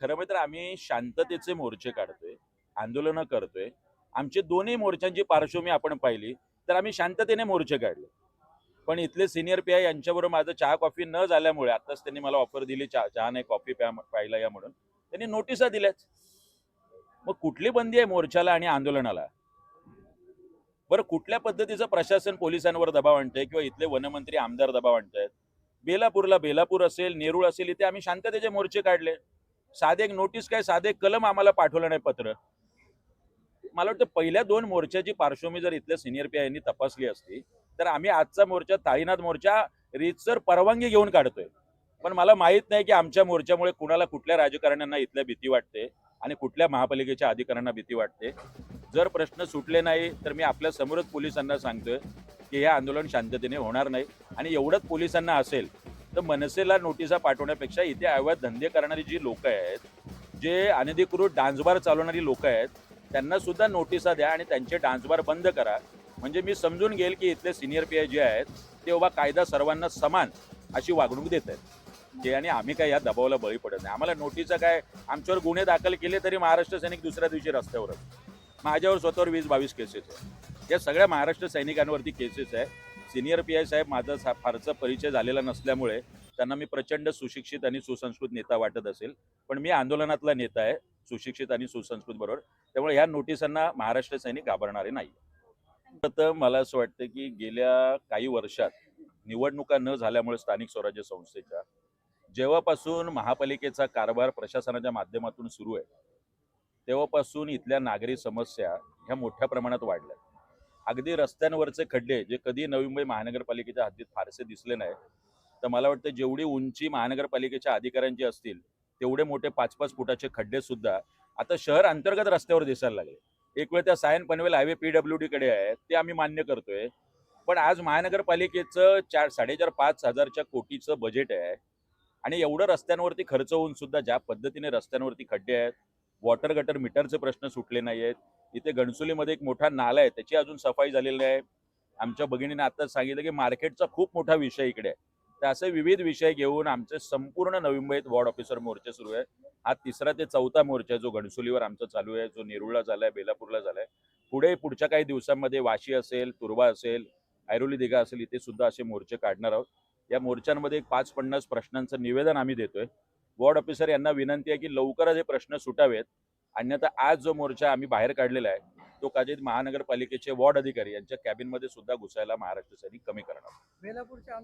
खरं म्हणजे तर आम्ही शांततेचे मोर्चे काढतोय आंदोलनं करतोय. आमचे दोन्ही मोर्चांची पार्श्वभूमी आपण पाहिली तर आम्ही शांततेने मोर्चे काढले. पण इथले सिनियर पी आय यांच्याबरोबर माझं चहा कॉफी न झाल्यामुळे आताच त्यांनी मला ऑफर दिली चहा चहा नाही कॉफी प्या पाहिला या म्हणून. त्यांनी नोटिसा दिल्याच. मग कुठली बंदी आहे मोर्चाला आणि आंदोलनाला? बरं कुठल्या पद्धतीचं प्रशासन पोलिसांवर दबाव आणतंय किंवा इथले वनमंत्री आमदार दबाव आणतायत? बेलापूरला बेलापूर असेल नेरूळ असेल इथे आम्ही शांततेचे मोर्चे काढले. साधे एक नोटीस काय साधे कलम आम्हाला पाठवलं नाही पत्र. मला वाटतं पहिल्या दोन मोर्चाची पार्श्वभूमी जर इथल्या सिनियर पी यांनी तपासली असती तर आम्ही आजचा मोर्चा ताईनाथ मोर्चा रीतसर परवानगी घेऊन काढतोय. पण मला माहीत नाही की आमच्या मोर्चामुळे कुणाला कुठल्या राजकारण्यांना इथल्या भीती वाटते आणि कुठल्या महापालिकेच्या अधिकाऱ्यांना भीती वाटते. जर प्रश्न सुटले नाही तर मी आपल्या समोरच पोलिसांना सांगतोय की हे आंदोलन शांततेने होणार नाही. आणि एवढंच पोलिसांना असेल तर मनसेला नोटिसा पाठवण्यापेक्षा इथे अवैध धंदे करणारी जी लोक आहेत जे अनधिकृत डान्सबार चालवणारी लोक आहेत त्यांना सुद्धा नोटिसा द्या आणि त्यांचे डान्सबार बंद करा. म्हणजे मी समजून घेईल की इथले सिनियर पी आय जे आहेत ते बाबा कायदा सर्वांना समान अशी वागणूक देत आहेत. जे आणि आम्ही काय या दबावाला बळी पडत नाही. आम्हाला नोटिसा काय आमच्यावर गुन्हे दाखल केले तरी महाराष्ट्र सैनिक दुसऱ्या दिवशी रस्त्यावर माझ्यावर स्वतःवर वीस बावीस केसेस आहे या सगळ्या महाराष्ट्र सैनिकांवरती केसेस आहे सिनियर पी आय साहेब माझा सा- फारसा परिचय झालेला नसल्यामुळे त्यांना मी प्रचंड सुशिक्षित आणि सुसंस्कृत नेता वाटत असेल. पण मी आंदोलनातला नेता आहे सुशिक्षित आणि सुसंस्कृत बरोबर. त्यामुळे ह्या नोटिसांना महाराष्ट्र सैनिक घाबरणारे नाही तर मला असं वाटतं की गेल्या काही वर्षात निवडणुका न झाल्यामुळे स्थानिक स्वराज्य संस्थेच्या जेव्हापासून महापालिकेचा कारभार प्रशासनाच्या माध्यमातून सुरू आहे तेव्हापासून इथल्या नागरी समस्या ह्या मोठ्या प्रमाणात वाढल्या अगदी रस्त्यांवरचे खड्डे जे कधी नवी मुंबई महानगरपालिकेच्या हद्दीत फारसे दिसले नाही तर मला वाटतं जेवढी उंची महानगरपालिकेच्या अधिकाऱ्यांची असतील तेवढे मोठे पाच पाच फुटाचे खड्डे सुद्धा आता शहर अंतर्गत रस्त्यावर दिसायला लागले. एक वेळ त्या Sion Panvel highway P W D कडे आहे ते आम्ही मान्य करतोय. पण आज महानगरपालिकेचं चार साडेचार पाच हजारच्या कोटीचं बजेट आहे आणि एवढं रस्त्यांवरती खर्च होऊन सुद्धा ज्या पद्धतीने रस्त्यांवरती खड्डे आहेत वॉटर गटर मीटरचे प्रश्न सुटले नाही आहेत इथे गणसुलीमध्ये एक मोठा नाला आहे त्याची अजून सफाई झालेली आहे आमच्या भगिनीने आताच सांगितलं की मार्केटचा खूप मोठा विषय इकडे आहे. तर असे विविध विषय घेऊन आमचे संपूर्ण नवी मुंबईत वॉर्ड ऑफिसर मोर्चे सुरू आहे. हा तिसरा ते चौथा मोर्चा आहे जो गणसुलीवर आमचा चालू आहे जो नेरुळला झालाय बेलापूरला झालाय पुढे पुढच्या काही दिवसांमध्ये वाशी असेल तुर्बा असेल ऐरोली दिघा असेल इथे सुद्धा असे मोर्चे काढणार आहोत. या मोर्चांमध्ये एक पाच पन्नास प्रश्नांचं निवेदन आम्ही देतोय. वॉर्ड ऑफिसर यांना विनंती आहे की लवकरच हे प्रश्न सुटावेत. अन्यथा आज जो मोर्चा आम्ही बाहेर काढलेला आहे तो कदाचित महानगरपालिकेचे वॉर्ड अधिकारी यांच्या कॅबिनमध्ये सुद्धा घुसायला महाराष्ट्र सैनिक कमी करणार.